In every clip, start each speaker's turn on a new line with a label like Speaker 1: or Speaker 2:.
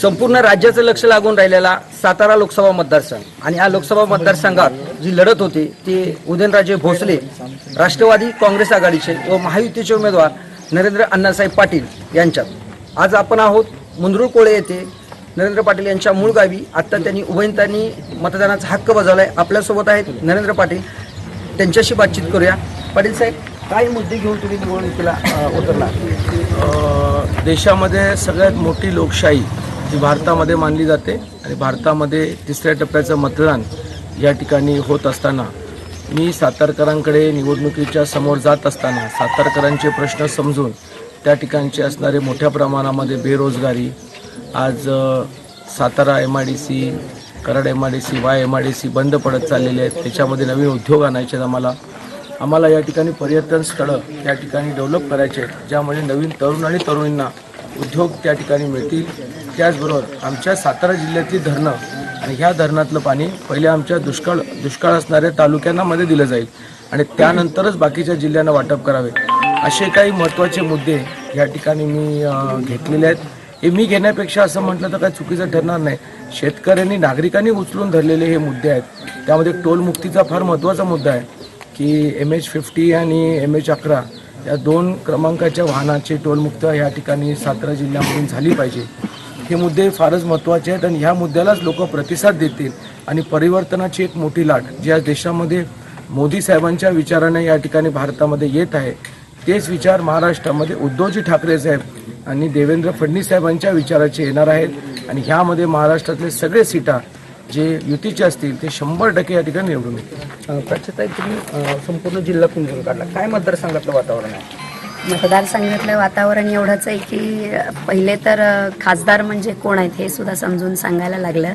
Speaker 1: संपूर्ण राज्याचं लक्ष लागून राहिलेला सातारा लोकसभा मतदारसंघ आणि या लोकसभा मतदारसंघात जी लढत होती ती उदयनराजे भोसले राष्ट्रवादी काँग्रेस आघाडीचे व महायुतीचे उमेदवार नरेंद्र अण्णासाहेब पाटील यांच्यात. आज आपण आहोत मुंद्रुळ कोळे येथे. नरेंद्र पाटील यांच्या मूळ गावी. आत्ता त्यांनी उभयंतांनी मतदानाचा हक्क बजावला आहे आपल्यासोबत आहेत नरेंद्र पाटील. त्यांच्याशी बातचीत करूया. पाटील साहेब काय मुद्दे घेऊन तुम्ही निवडणुकीला उतरला?
Speaker 2: देशामध्ये सगळ्यात मोठी लोकशाही ही भारतामध्ये मानली जाते आणि भारतामध्ये तिसऱ्या टप्प्याचं मतदान या ठिकाणी होत असताना मी सातारकरांकडे निवडणुकीच्या समोर जात असताना सातारकरांचे प्रश्न समजून त्या ठिकाणचे असणारे मोठ्या प्रमाणामध्ये बेरोजगारी आज Satara M I D C Karad M I D C Wai M I D C बंद पडत चाललेले आहेत त्याच्यामध्ये नवीन उद्योग आणायचे आम्हाला. आम्हाला या ठिकाणी पर्यटन स्थळं त्या ठिकाणी डेव्हलप करायचे आहेत ज्यामुळे नवीन तरुण आणि तरुणींना उद्योग त्या ठिकाणी मिळतील. त्याचबरोबर आमच्या सातारा जिल्ह्यातली धरणं आणि ह्या धरणातलं पाणी पहिले आमच्या दुष्काळ दुष्काळ असणाऱ्या तालुक्यांमध्ये दिलं जाईल आणि त्यानंतरच बाकीच्या जिल्ह्यांना वाटप करावे. असे काही महत्त्वाचे मुद्दे या ठिकाणी मी घेतलेले आहेत. हे मी घेण्यापेक्षा असं म्हटलं तर काय चुकीचं ठरणार नाही. शेतकऱ्यांनी नागरिकांनी उचलून धरलेले हे मुद्दे आहेत. त्यामध्ये टोलमुक्तीचा फार महत्त्वाचा मुद्दा आहे. की एम एच फिफ्टी आणि एम एच अकरा या दोन क्रमांकाच्या वाहनाची टोलमुक्त या ठिकाणी सातारा जिल्ह्यामधून झाली पाहिजे. हे मुद्दे फारच महत्त्वाचे आहेत आणि ह्या मुद्द्यालाच लोक प्रतिसाद देतील आणि परिवर्तनाची एक मोठी लाट जी आज देशामध्ये मोदी साहेबांच्या विचाराने या ठिकाणी भारतामध्ये येत आहे तेच विचार महाराष्ट्रामध्ये उद्धवजी ठाकरे साहेब आणि देवेंद्र फडणवीस साहेबांच्या विचाराचे येणार आहेत. आणि ह्यामध्ये महाराष्ट्रातले सगळे सीटा जे युतीचे असतील ते शंभर टक्के या ठिकाणी निवडून येतील.
Speaker 1: प्रत्येक तुम्ही संपूर्ण जिल्हा कुंजून काढला. काय मतदारसंघातलं वातावरण आहे?
Speaker 3: मतदारसंघातलं वातावरण एवढंच आहे की पहिले तर खासदार म्हणजे कोण आहेत हे सुद्धा समजून सांगायला लागलं.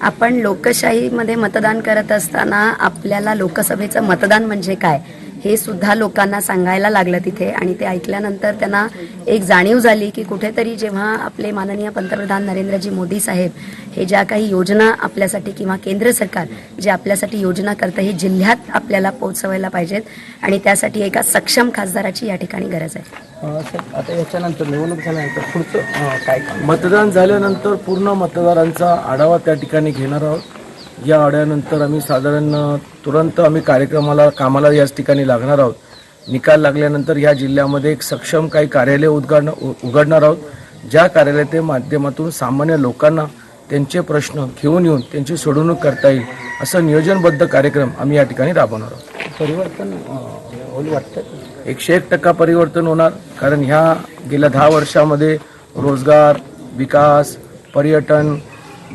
Speaker 3: आपण लोकशाहीमध्ये मतदान करत असताना आपल्याला लोकसभेचं मतदान म्हणजे काय? हे सुद्धा लोकांना सांगायला लागलं तिथे आणि ते ऐकल्यानंतर त्यांना एक जाणीव झाली की कुठेतरी जेव्हा आपले माननीय पंतप्रधान नरेंद्रजी मोदी साहेब हे ज्या काही योजना आपल्यासाठी किंवा केंद्र सरकार जे आपल्यासाठी योजना करतं हे जिल्ह्यात आपल्याला पोहोचवायला पाहिजेत आणि त्यासाठी एका सक्षम खासदाराची या ठिकाणी गरज आहे.
Speaker 1: आता याच्यानंतर निवडणूक झाल्यानंतर पुढचं काय?
Speaker 2: मतदान झाल्यानंतर पूर्ण मतदारांचा आढावा त्या ठिकाणी घेणार आहोत. या आढाव्यानंतर आम्ही साधारण तुरंत आम्ही कार्यक्रमाला कामाला याच ठिकाणी लागणार आहोत. निकाल लागल्यानंतर या जिल्ह्यामध्ये एक सक्षम काही कार्यालय उद्घाटन उ- उघडणार आहोत. ज्या कार्यालयाच्या माध्यमातून सामान्य लोकांना त्यांचे प्रश्न घेऊन येऊन त्यांची सोडवणूक करता येईल असं नियोजनबद्ध कार्यक्रम आम्ही या ठिकाणी राबवणार आहोत.
Speaker 1: परिवर्तन वाटतं?
Speaker 2: एकशे एक टक्का परिवर्तन होणार कारण ह्या गेल्या दहा वर्षामध्ये रोजगार विकास पर्यटन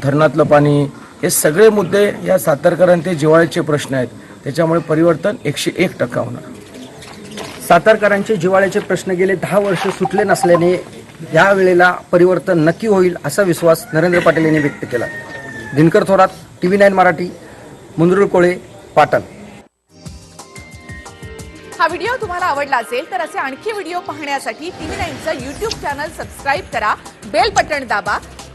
Speaker 2: धरणातलं पाणी हे सगळे मुद्दे या सातारकरांचे जिव्हाळ्याचे प्रश्न आहेत. त्याच्यामुळे परिवर्तन एकशे एक टक्का होणार.
Speaker 1: सातारकरांचे जिवाळ्याचे प्रश्न गेले दहा वर्ष सुटले नसल्याने या वेळेला परिवर्तन नक्की होईल असा विश्वास नरेंद्र पाटील यांनी व्यक्त केला. Dinkar Thorat T V nine Marathi Mundrul Kole Patan.
Speaker 4: हा व्हिडिओ तुम्हाला आवडला असेल तर असे आणखी व्हिडिओ पाहण्यासाठी टी व्ही नाईनचं युट्यूब चॅनल सबस्क्राईब करा बेल बटन दाबा